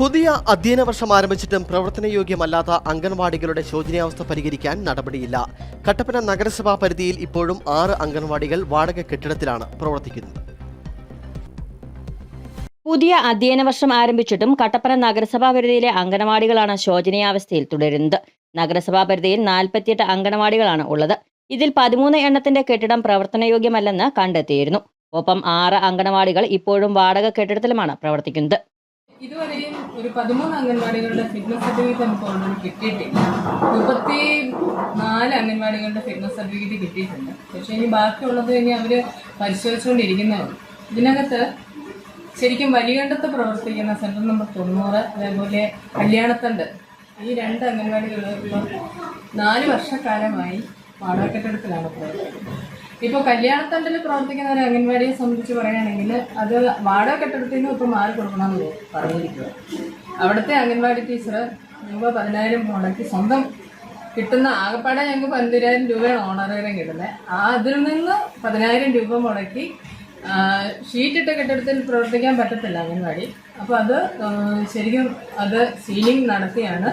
പുതിയ അധ്യയന വർഷം ആരംഭിച്ചിട്ടും പ്രവർത്തനയോഗ്യമല്ലാത്ത അംഗൻവാടികളുടെ ശോചനീയാവസ്ഥ പരിഹരിക്കാൻ നടപടിയില്ല. കട്ടപ്പന നഗരസഭാ പരിധിയിൽ ഇപ്പോഴും ആറ് അംഗൻവാടികൾ വാടക കെട്ടിടത്തിലാണ് പ്രവർത്തിക്കുന്നത്. പുതിയ അധ്യയന വർഷം ആരംഭിച്ചിട്ടും കട്ടപ്പന നഗരസഭാ പരിധിയിലെ അംഗനവാടികളാണ് ശോചനീയാവസ്ഥയിൽ തുടരുന്നത്. നഗരസഭാ പരിധിയിൽ നാൽപ്പത്തിയെട്ട് അംഗനവാടികളാണ് ഉള്ളത്. ഇതിൽ പതിമൂന്ന് എണ്ണത്തിന്റെ കെട്ടിടം പ്രവർത്തനയോഗ്യമല്ലെന്ന് കണ്ടെത്തിയിരുന്നു. ഒപ്പം ആറ് അംഗനവാടികൾ ഇപ്പോഴും വാടക കെട്ടിടത്തിലുമാണ് പ്രവർത്തിക്കുന്നത്. ഇതുവരെയും ഒരു പതിമൂന്ന് അംഗൻവാടികളുടെ ഫിറ്റ്നസ് സർട്ടിഫിക്കറ്റ് നമുക്ക് ഓൾറെഡി കിട്ടിയിട്ടില്ല. മുപ്പത്തി നാല് അംഗൻവാടികളുടെ ഫിറ്റ്നസ് സർട്ടിഫിക്കറ്റ് കിട്ടിയിട്ടുണ്ട്. പക്ഷേ ഇനി ബാക്കിയുള്ളത് ഇനി അവർ പരിശോധിച്ചുകൊണ്ടിരിക്കുന്നതാണ്. ഇതിനകത്ത് ശരിക്കും വലിയകണ്ടത്ത് പ്രവർത്തിക്കുന്ന സെന്റർ നമ്പർ തൊണ്ണൂറ് അതേപോലെ കല്യാണത്തണ്ട്. ഈ രണ്ട് അംഗൻവാടികൾ നാല് വർഷക്കാലമായി വാടക കെട്ടിടത്തിലാണ് പ്രവർത്തിക്കുന്നത് ഇപ്പോൾ കല്യാണത്തണ്ടിൽ പ്രവർത്തിക്കുന്ന ഒരു അംഗൻവാടിയെ സംബന്ധിച്ച് പറയുകയാണെങ്കിൽ അത് വാടക കെട്ടിടത്തിൽ നിന്ന് മാറി കൊടുക്കണമെന്ന് പറഞ്ഞിരിക്കുക അവിടുത്തെ അംഗൻവാടി ടീച്ചർ രൂപ പതിനായിരം മുടക്കി സ്വന്തം കിട്ടുന്ന ആകപ്പാടെ ഞങ്ങൾക്ക് പന്തിരായിരം രൂപയാണ് ഓണറേറിയം കിട്ടുന്നത്. ആ അതിൽ നിന്ന് പതിനായിരം രൂപ മുടക്കി ഷീറ്റിട്ട കെട്ടിടത്തിൽ പ്രവർത്തിക്കാൻ പറ്റത്തില്ല അംഗൻവാടി. അപ്പോൾ അത് ശരിക്കും അത് സീലിംഗ് നടത്തിയാണ്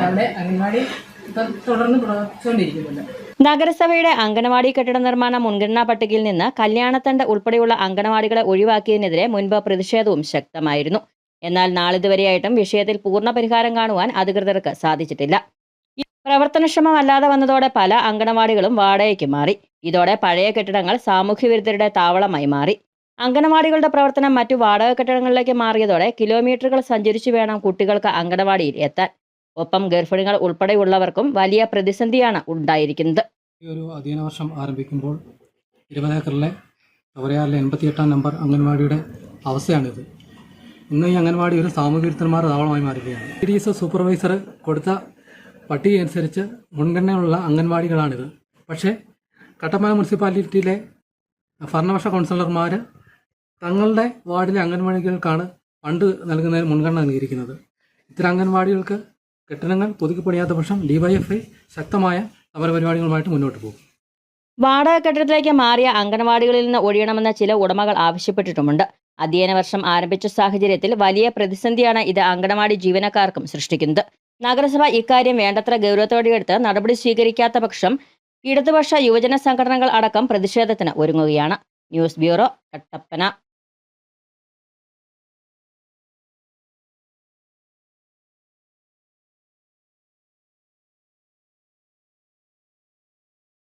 അവിടെ അംഗൻവാടി ഇപ്പം തുടർന്ന് പ്രവർത്തിച്ചുകൊണ്ടിരിക്കുന്നത് നഗരസഭയുടെ അംഗനവാടി കെട്ടിട നിർമ്മാണ മുൻഗണനാ പട്ടികയിൽ നിന്ന് കല്യാണത്തണ്ട് ഉൾപ്പെടെയുള്ള അംഗനവാടികളെ ഒഴിവാക്കിയതിനെതിരെ മുൻപ് പ്രതിഷേധവും ശക്തമായിരുന്നു. എന്നാൽ നാളിതുവരെയായിട്ടും വിഷയത്തിൽ പൂർണ പരിഹാരം കാണുവാൻ അധികൃതർക്ക് സാധിച്ചിട്ടില്ല. പ്രവർത്തനക്ഷമമല്ലാതെ വന്നതോടെ പല അംഗനവാടികളും വാടകയ്ക്ക് മാറി. ഇതോടെ പഴയ കെട്ടിടങ്ങൾ സാമൂഹ്യവിരുദ്ധരുടെ താവളമായി മാറി. അംഗനവാടികളുടെ പ്രവർത്തനം മറ്റു വാടക കെട്ടിടങ്ങളിലേക്ക് മാറിയതോടെ കിലോമീറ്ററുകൾ സഞ്ചരിച്ചു വേണം കുട്ടികൾക്ക് അംഗനവാടിയിൽ എത്താൻ. ഒപ്പം ഗർഭിണികൾ ഉൾപ്പെടെയുള്ളവർക്കും വലിയ പ്രതിസന്ധിയാണ് ഉണ്ടായിരിക്കുന്നത്. ഈ ഒരു അധ്യയന വർഷം ആരംഭിക്കുമ്പോൾ ഇരുപതേക്കറിലെ ചവറയാറിലെ എൺപത്തിയെട്ടാം നമ്പർ അംഗൻവാടിയുടെ അവസ്ഥയാണിത്. ഇന്ന് ഈ അംഗൻവാടി ഒരു സാമൂഹ്യത്തിന്മാർ താവളമായി മാറുകയാണ്. ഡി ഡി എസ് സൂപ്പർവൈസർ കൊടുത്ത പട്ടിക അനുസരിച്ച് മുൻഗണനയുള്ള അംഗൻവാടികളാണിത്. പക്ഷേ കട്ടപ്പന മുനിസിപ്പാലിറ്റിയിലെ ഭരണപക്ഷ കൗൺസിലർമാർ തങ്ങളുടെ വാർഡിലെ അംഗൻവാടികൾക്കാണ് ഫണ്ട് നൽകുന്നതിന് മുൻഗണന നൽകിയിരിക്കുന്നത്. ഇത്തരം അംഗൻവാടികൾക്ക് കെട്ടിടങ്ങൾ പുതുക്കി പണിയാത്ത പക്ഷം ഡിവൈഎഫ്ഐ ശക്തമായ സമരപരിപാടികളുമായിട്ട് മുന്നോട്ട് പോകും. വാടക കെട്ടിടത്തിലേക്ക് മാറിയ അംഗനവാടികളിൽ നിന്ന് ഒഴിയണമെന്ന് ചില ഉടമകൾ ആവശ്യപ്പെട്ടിട്ടുമുണ്ട്. അധ്യയന വർഷം ആരംഭിച്ച സാഹചര്യത്തിൽ വലിയ പ്രതിസന്ധിയാണ് ഇത് അംഗനവാടി ജീവനക്കാർക്കും സൃഷ്ടിക്കുന്നത്. നഗരസഭ ഇക്കാര്യം വേണ്ടത്ര ഗൗരവത്തോടെ എടുത്ത് നടപടി സ്വീകരിക്കാത്ത പക്ഷം ഇടതുപക്ഷ യുവജന സംഘടനകൾ അടക്കം പ്രതിഷേധത്തിന് ഒരുങ്ങുകയാണ്. News bureau Kattappana.